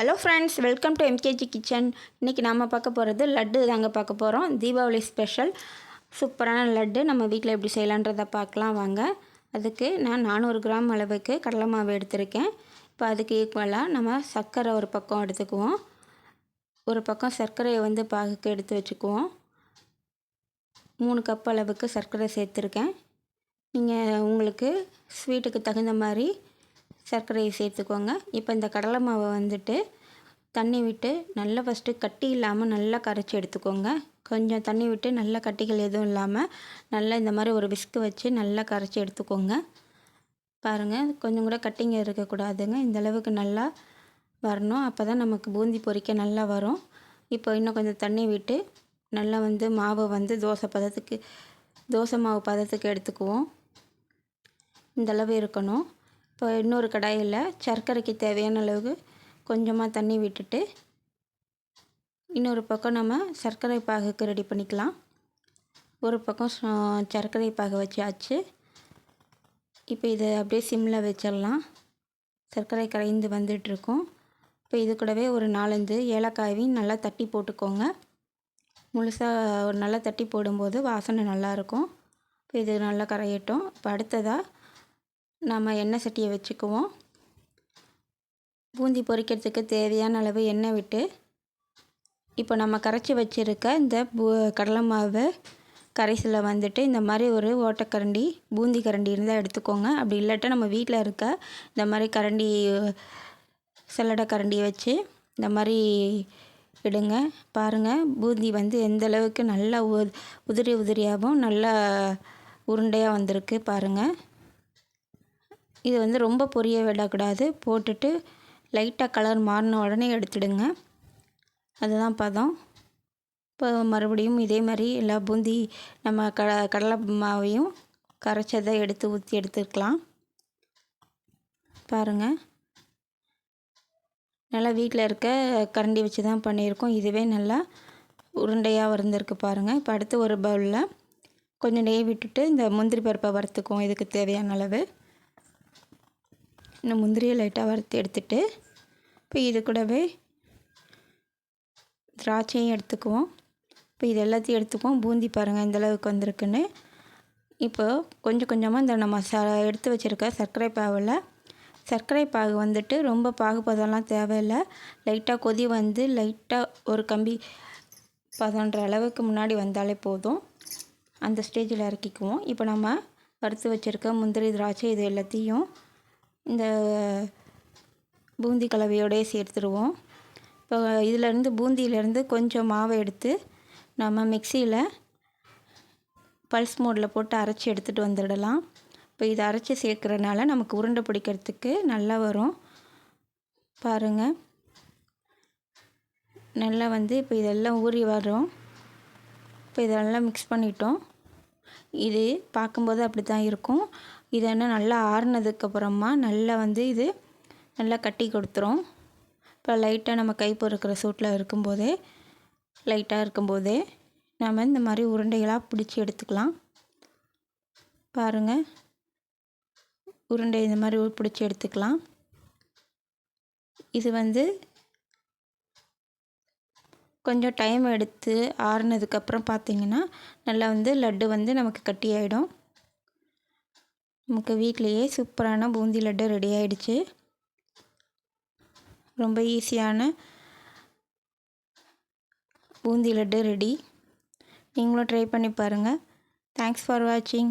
Hello friends welcome to MKG kitchen இன்றைக்கி நாம் பார்க்க போகிறது லட்டு தாங்க பார்க்க போகிறோம் தீபாவளி ஸ்பெஷல் சூப்பரான லட்டு. நம்ம வீட்டில் எப்படி செய்யலான்றதை பார்க்கலாம் வாங்க. அதுக்கு நான் நானூறு கிராம் அளவுக்கு கடலை மாவு எடுத்திருக்கேன். இப்போ அதுக்கு ஈக்குவலாக நம்ம சர்க்கரை ஒரு பக்கம் எடுத்துக்குவோம். ஒரு பக்கம் சர்க்கரையை வந்து பாகுக்கு எடுத்து வச்சுக்குவோம். மூணு கப் அளவுக்கு சர்க்கரை சேர்த்துருக்கேன். நீங்கள் உங்களுக்கு ஸ்வீட்டுக்கு தகுந்த மாதிரி சர்க்கரையை சேர்த்துக்கோங்க. இப்போ இந்த கடலை மாவை வந்துட்டு தண்ணி விட்டு நல்லா ஃபஸ்ட்டு கட்டி இல்லாமல் நல்லா கரைச்சி எடுத்துக்கோங்க. கொஞ்சம் தண்ணி விட்டு நல்லா கட்டிகள் எதுவும் இல்லாமல் நல்லா இந்த மாதிரி ஒரு விஸ்கு வச்சு நல்லா கரைச்சி எடுத்துக்கோங்க. பாருங்கள் கொஞ்சம் கூட கட்டிங்க இருக்கக்கூடாதுங்க இந்தளவுக்கு நல்லா வரணும். அப்போ தான் நமக்கு பூந்தி பொறிக்க நல்லா வரும். இப்போ இன்னும் கொஞ்சம் தண்ணி விட்டு நல்லா வந்து மாவை வந்து தோசை பதத்துக்கு தோசை மாவு பதத்துக்கு எடுத்துக்குவோம். இந்தளவு இருக்கணும். இப்போ இன்னொரு கடாயில் சர்க்கரைக்கு தேவையான அளவுக்கு கொஞ்சமாக தண்ணி விட்டுட்டு இன்னொரு பக்கம் நம்ம சர்க்கரை பாகுக்கு ரெடி பண்ணிக்கலாம். ஒரு பக்கம் சர்க்கரை பாகு வச்சாச்சு. இப்போ இதை அப்படியே சிம்மில் வச்சிடலாம். சர்க்கரை கரைந்து வந்துட்டுருக்கோம். இப்போ இது கூடவே ஒரு நாலஞ்சு ஏலக்காயையும் நல்லா தட்டி போட்டுக்கோங்க. முழுசாக ஒரு நல்லா தட்டி போடும்போது வாசனை நல்லாயிருக்கும் இப்போ இது நல்லா கரையட்டும். இப்போ அடுத்ததாக நம்ம எண்ணெய் சட்டியை வச்சுக்குவோம். பூந்தி பொரிக்கிறதுக்கு தேவையான அளவு எண்ணெய் விட்டு இப்போ நம்ம கரைச்சி வச்சுருக்க இந்த பூ கடலை மாவு கரைசலில் வந்துட்டு இந்த மாதிரி ஒரு ஓட்டக்கரண்டி பூந்தி கரண்டி இருந்தால் எடுத்துக்கோங்க. அப்படி இல்லாட்டா நம்ம வீட்டில் இருக்க இந்த மாதிரி கரண்டி சல்லடை கரண்டி வச்சு இந்த மாதிரி இடுங்க பாருங்கள் பூந்தி வந்து எந்த அளவுக்கு நல்லா உதிரி உதிரியாகவும் நல்லா உருண்டையாக வந்திருக்கு பாருங்கள் இது வந்து ரொம்ப பொரிய விடக்கூடாது. போட்டுட்டு லைட்டாக கலர் மாறின உடனே எடுத்துடுங்க. அதுதான் பதம். இப்போ மறுபடியும் இதே மாதிரி எல்லா பூந்தி நம்ம க கடலை மாவையும் கரைச்சதை எடுத்து ஊற்றி எடுத்துக்கலாம். பாருங்கள் நல்லா வீட்டில் இருக்க கரண்டி வச்சு தான் பண்ணியிருக்கோம். இதுவே நல்லா உருண்டையாக வந்திருக்கு பாருங்கள் இப்போ அடுத்து ஒரு பவுலில் கொஞ்சம் நெய் விட்டுட்டு இந்த முந்திரி பருப்பை வறுத்துக்குவோம். இதுக்கு தேவையான அளவு. இந்த முந்திரியை லைட்டாக வறுத்து எடுத்துட்டு இப்போ இது கூடவே திராட்சையும் எடுத்துக்குவோம். இப்போ இது எல்லாத்தையும் எடுத்துக்குவோம். பூந்தி பாருங்கள் இந்தளவுக்கு வந்திருக்குன்னு. இப்போ கொஞ்சம் கொஞ்சமாக இந்த நம்ம ச எடுத்து வச்சுருக்க சர்க்கரை பாவில் சர்க்கரை பாகு வந்துட்டு ரொம்ப பாகுபதம்லாம் தேவையில்லை. லைட்டாக கொதி வந்து லைட்டாக ஒரு கம்பி பதன்ற அளவுக்கு முன்னாடி வந்தாலே போதும். அந்த ஸ்டேஜில் இறக்கிக்குவோம். இப்போ நம்ம வறுத்து வச்சுருக்க முந்திரி திராட்சை இது எல்லாத்தையும் இந்த பூந்தி கலவையோடய சேர்த்துருவோம். இப்போ இதிலேருந்து பூந்தியிலேருந்து கொஞ்சம் மாவை எடுத்து நம்ம மிக்சியில் பல்ஸ் மோடில் போட்டு அரைச்சி எடுத்துகிட்டு வந்துடலாம். இப்போ இதை அரைச்சி சேர்க்குறனால நமக்கு உருண்டை பிடிக்கிறதுக்கு நல்லா வரும். பாருங்கள் நல்லா வந்து இப்போ இதெல்லாம் ஊறி வரும் இப்போ இதெல்லாம் மிக்ஸ் பண்ணிட்டோம். இது பார்க்கும்போது அப்படி தான் இருக்கும். இது என்ன நல்லா ஆறுனதுக்கப்புறமா நல்லா வந்து இது நல்லா கட்டி கொடுத்துரும். இப்போ லைட்டாக நம்ம கை பொறுக்கிற சூட்டில் இருக்கும்போதே லைட்டாக இருக்கும்போதே நம்ம இந்த மாதிரி உருண்டைகளாக பிடிச்சி எடுத்துக்கலாம். பாருங்கள் உருண்டை இந்த மாதிரி பிடிச்சி எடுத்துக்கலாம். இது வந்து கொஞ்சம் டைம் எடுத்து ஆறுனதுக்கப்புறம் பார்த்திங்கன்னா நல்லா வந்து லட்டு வந்து நமக்கு கட்டி ஆகிடும் நமக்கு வீட்லேயே சூப்பரான பூந்தி லட்டு ரெடி ஆகிடுச்சு ரொம்ப ஈஸியான பூந்தி லட்டு ரெடி. நீங்களும் ட்ரை பண்ணி பாருங்கள் தேங்க்ஸ் ஃபார் வாட்சிங்